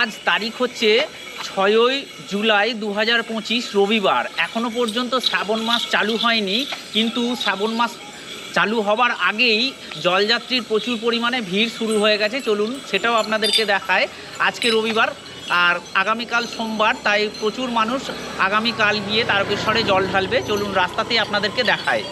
আজ তারিখ হচ্ছে ছয়ই জুলাই দু হাজার পঁচিশ রবিবার। এখনও পর্যন্ত শ্রাবণ মাস চালু হয়নি, কিন্তু শ্রাবণ মাস চালু হবার আগেই জলযাত্রীর প্রচুর পরিমাণে ভিড় শুরু হয়ে গেছে। চলুন সেটাও আপনাদেরকে দেখায়। আজকে রবিবার, আর আগামীকাল সোমবার, তাই প্রচুর মানুষ আগামীকাল গিয়ে তারকেশ্বরে জল ঢালবে। চলুন রাস্তাতেই আপনাদেরকে দেখায়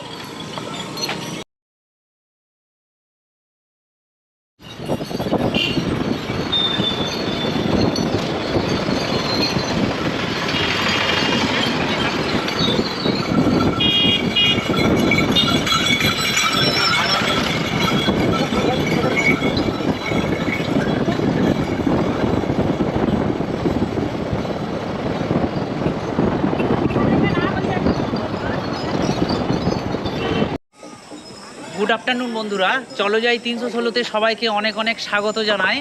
গুড আফটারনুন বন্ধুরা। চলো যাই তিনশো ষোলোতে। সবাইকে অনেক অনেক স্বাগত জানাই।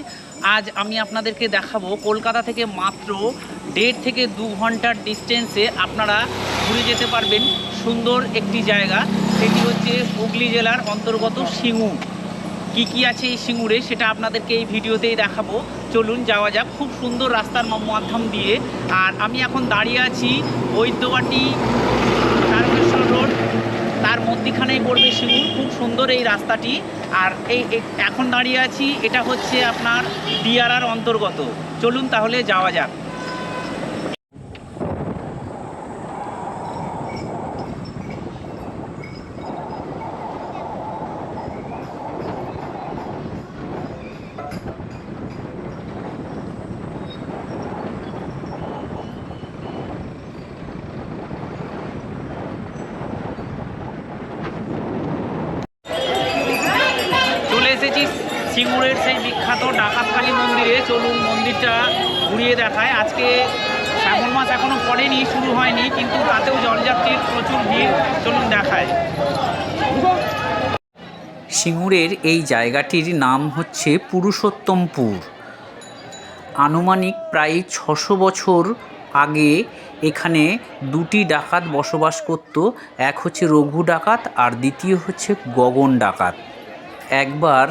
আজ আমি আপনাদেরকে দেখাবো কলকাতা থেকে মাত্র দেড় থেকে দু ঘণ্টার ডিস্টেন্সে আপনারা ঘুরে যেতে পারবেন সুন্দর একটি জায়গা। সেটি হচ্ছে হুগলি জেলার অন্তর্গত সিঙ্গুর কি কি আছে এই সিঙ্গুরে সেটা আপনাদেরকে এই ভিডিওতেই দেখাবো। চলুন যাওয়া যাক। খুব সুন্দর রাস্তার মাধ্যম দিয়ে। আর আমি এখন দাঁড়িয়ে আছি বৈদ্যবাটি তারকেশ্বর রোড। মধ্যিখানেই পড়বে সিঙ্গুর খুব সুন্দর এই রাস্তাটি। আর এই এখন দাঁড়িয়ে আছি, এটা হচ্ছে আপনার ডিআরআর অন্তর্গত। চলুন তাহলে যাওয়া যাক চলে এসেছি সিঙ্গুরের সেই বিখ্যাত ডাকাতকালী মন্দিরে। চলুন মন্দিরটা ঘুরিয়ে দেখায়। আজকে শ্রাবণ মাস এখনও পড়েনি, শুরু হয়নি, কিন্তু তাতেও জলযাত্রীর প্রচুর ভিড়। চলুন দেখায়। সিঙ্গুরের এই জায়গাটির নাম হচ্ছে পুরুষোত্তমপুর। আনুমানিক প্রায় ছশো বছর আগে এখানে দুটি ডাকাত বসবাস করত। এক হচ্ছে রঘু ডাকাত আর দ্বিতীয় হচ্ছে গগন ডাকাত। একবার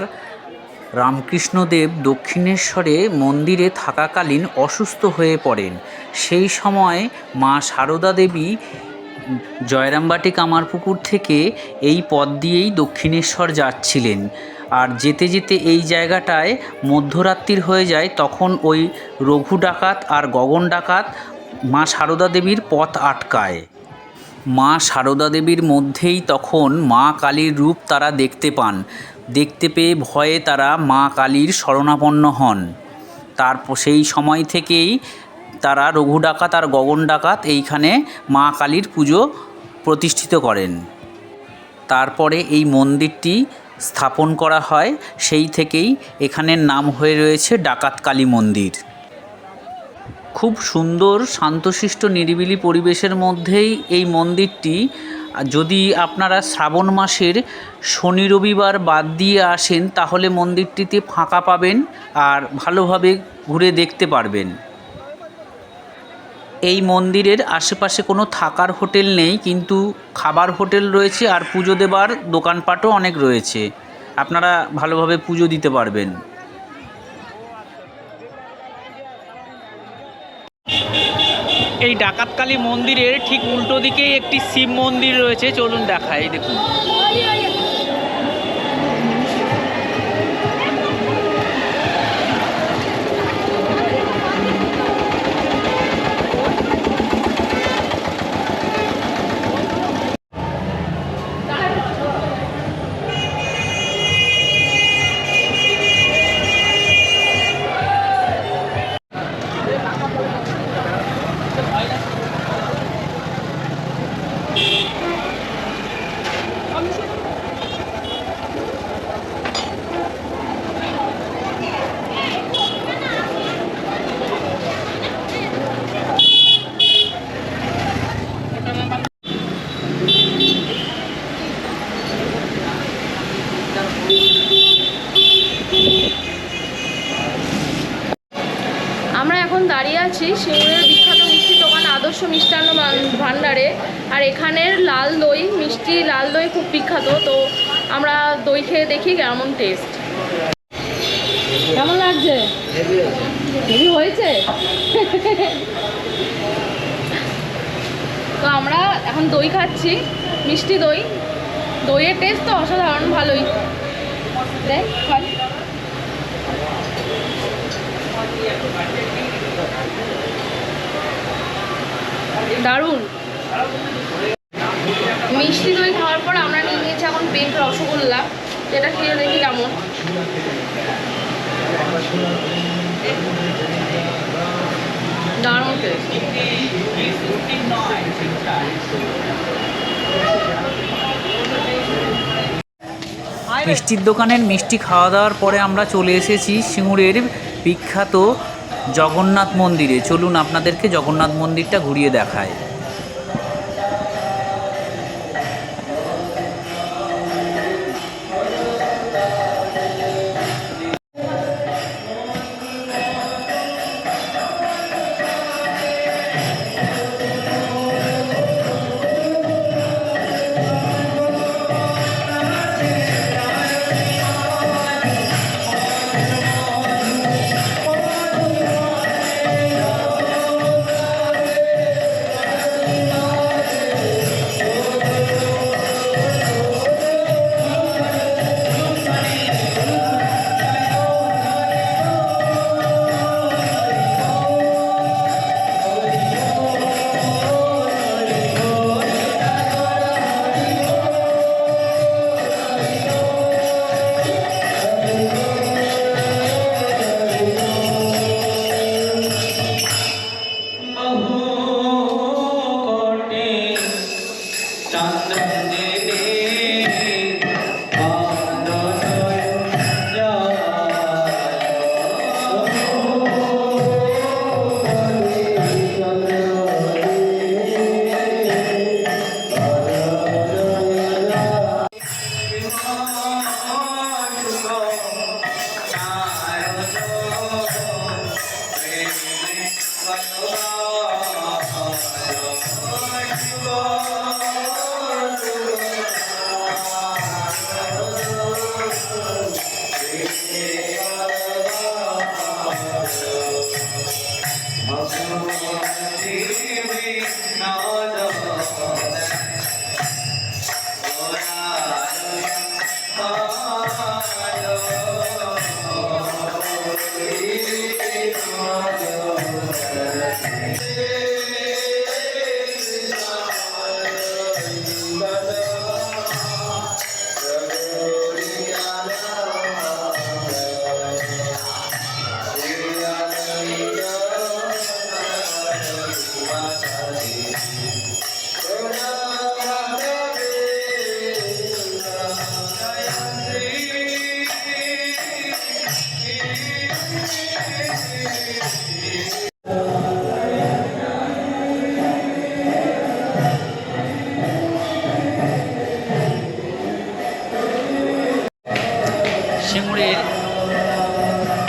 রামকৃষ্ণদেব দক্ষিণেশ্বরে মন্দিরে থাকাকালীন অসুস্থ হয়ে পড়েন। সেই সময় মা সারদা দেবী জয়রামবাটি কামারপুকুর থেকে এই পথ দিয়েই দক্ষিণেশ্বর যাচ্ছিলেন। আর যেতে যেতে এই জায়গাটায় মধ্যরাত্রির হয়ে যায়, তখন ওই রঘু ডাকাত আর গগন ডাকাত মা সারদা দেবীর পথ আটকায়। মা সারদা দেবীর মধ্যেই তখন মা কালীর রূপ তারা দেখতে পান। দেখতে পেয়ে ভয়ে তারা মা কালীর শরণাপন্ন হন। তারপর সেই সময় থেকেই তারা রঘু ডাকাত আর গগন ডাকাত এইখানে মা কালীর পুজো প্রতিষ্ঠিত করেন। তারপরে এই মন্দিরটি স্থাপন করা হয়, সেই থেকেই এখানের নাম হয়ে রয়েছে ডাকাত কালী মন্দির। খুব সুন্দর, শান্তশিষ্ট, নিরিবিলি পরিবেশের মধ্যেই এই মন্দিরটি যদি আপনারা শ্রাবণ মাসের শনি রবিবার বাদ দিয়ে আসেন, তাহলে মন্দিরটিতে ফাঁকা পাবেন আর ভালোভাবে ঘুরে দেখতে পারবেন। এই মন্দিরের আশেপাশে কোনো থাকার হোটেল নেই, কিন্তু খাবার হোটেল রয়েছে আর পুজো দেবার দোকানপাটও অনেক রয়েছে। আপনারা ভালোভাবে পুজো দিতে পারবেন। এই ডাকাতকালী মন্দিরের ঠিক উল্টো দিকেই একটি শিব মন্দির রয়েছে। চলুন দেখাই দেখুন। আছি সিঙ্গুরের বিখ্যাত মিষ্টি দোকান আদর্শ মিষ্টান্ন ভাণ্ডারে আর এখানের লাল দই, মিষ্টি লাল দই খুব বিখ্যাত। তো আমরা দই খেয়ে দেখি কেমন টেস্ট কেমন লাগছে? হেভি হয়েছে? তো আমরা এখন দই খাচ্ছি, মিষ্টি দই। দইয়ের টেস্ট তো অসাধারণ, ভালোই। দেখ দারুণ। মিষ্টি দই খাওয়ার পর আমরা নিয়ে নিয়েছি এখন পেট রসগোল্লা। যেটা খেয়ে দেখি কেমন। দারুণ মিষ্টির দোকানের মিষ্টি খাওয়া দাওয়ার পরে আমরা চলে এসেছি সিঙ্গুরের বিখ্যাত জগন্নাথ মন্দিরে চলুন আপনাদেরকে জগন্নাথ মন্দিরটা ঘুরিয়ে দেখায়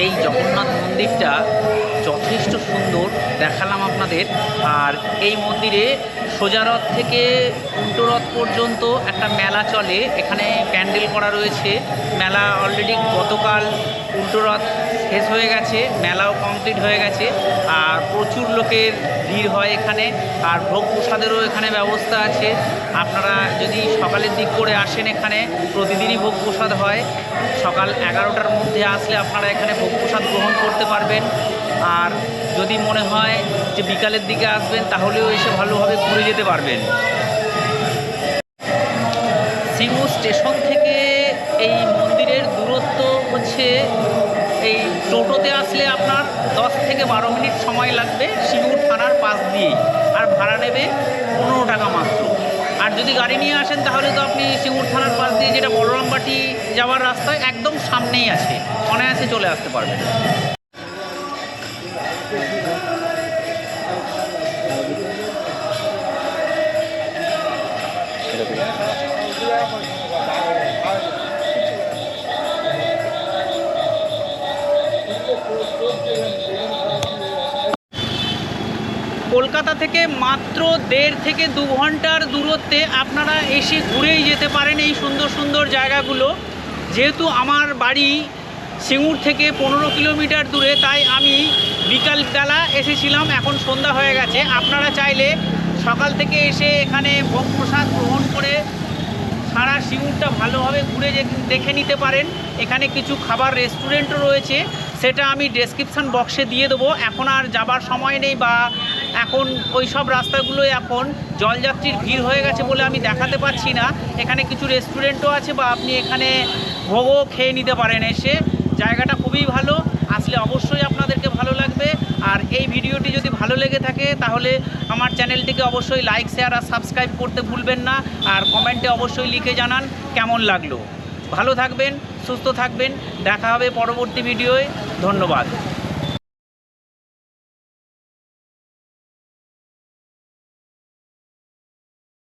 এই জগন্নাথ মন্দিরটা যথেষ্ট সুন্দর দেখালাম আপনাদের। আর এই মন্দিরে সোজারথ থেকে উল্টোরথ পর্যন্ত একটা মেলা চলে। এখানে প্যান্ডেল করা রয়েছে। মেলা অলরেডি গতকাল উল্টো রথ শেষ হয়ে গেছে, মেলাও কমপ্লিট হয়ে গেছে, আর প্রচুর লোকের ভিড় হয় এখানে, আর ভোগ প্রসাদেরও এখানে ব্যবস্থা আছে। আপনারা যদি সকালের দিক করে আসেন এখানে, প্রতিদিনই ভোগ প্রসাদ হয়। সকাল এগারোটার মধ্যে আসলে আপনারা এখানে ভোগ প্রসাদ গ্রহণ করতে পারবেন। আর যদি মনে হয় যে বিকালের দিকে আসবেন, তাহলেও এসে ভালোভাবে ঘুরে যেতে পারবেন। সিঙ্গু স্টেশন থেকে এই মন্দিরের দূরত্ব হচ্ছে এই টোটোতে আসলে আপনার দশ থেকে বারো মিনিট সময় লাগবে সিঙ্গুর থানার পাশ দিয়েই। আর ভাড়া নেবে পনেরো টাকা মাত্র। আর যদি গাড়ি নিয়ে আসেন তাহলে তো আপনি সিঙ্গুর থানার পাশ দিয়ে যেটা বলরামবাটি যাওয়ার রাস্তায় একদম সামনেই আছে। অনায়াসে চলে আসতে পারবেন। কলকাতা থেকে মাত্র দেড় থেকে দু ঘণ্টার দূরত্বে আপনারা এসে ঘুরেই যেতে পারেন এই সুন্দর সুন্দর জায়গাগুলো। যেহেতু আমার বাড়ি সিঙ্গুর থেকে পনেরো কিলোমিটার দূরে, তাই আমি বিকালবেলা এসেছিলাম, এখন সন্ধ্যা হয়ে গেছে। আপনারা চাইলে সকাল থেকে এসে এখানে ভোগ প্রসাদ গ্রহণ করে সারা সিঙ্গুরটা ভালোভাবে ঘুরে দেখে নিতে পারেন। এখানে কিছু খাবার রেস্টুরেন্টও রয়েছে, সেটা আমি ডেসক্রিপশন বক্সে দিয়ে দেবো। এখন আর যাবার সময় নেই বা এখন ওই সব রাস্তাগুলো এখন জলযাত্রীর ভিড় হয়ে গেছে বলে আমি দেখাতে পাচ্ছি না। এখানে কিছু রেস্টুরেন্টও আছে বা আপনি এখানে ভোগও খেয়ে নিতে পারেন এসে। জায়গাটা খুবই ভালো। আসলে অবশ্যই আপনাদেরকে ভালো লাগবে। আর এই ভিডিওটি যদি ভালো লেগে থাকে, তাহলে আমার চ্যানেলটিকে অবশ্যই লাইক শেয়ার আর সাবস্ক্রাইব করতে ভুলবেন না। আর কমেন্টে অবশ্যই লিখে জানান কেমন লাগল। ভালো থাকবেন, সুস্থ থাকবেন। দেখা হবে পরবর্তী ভিডিওয়। ধন্যবাদ।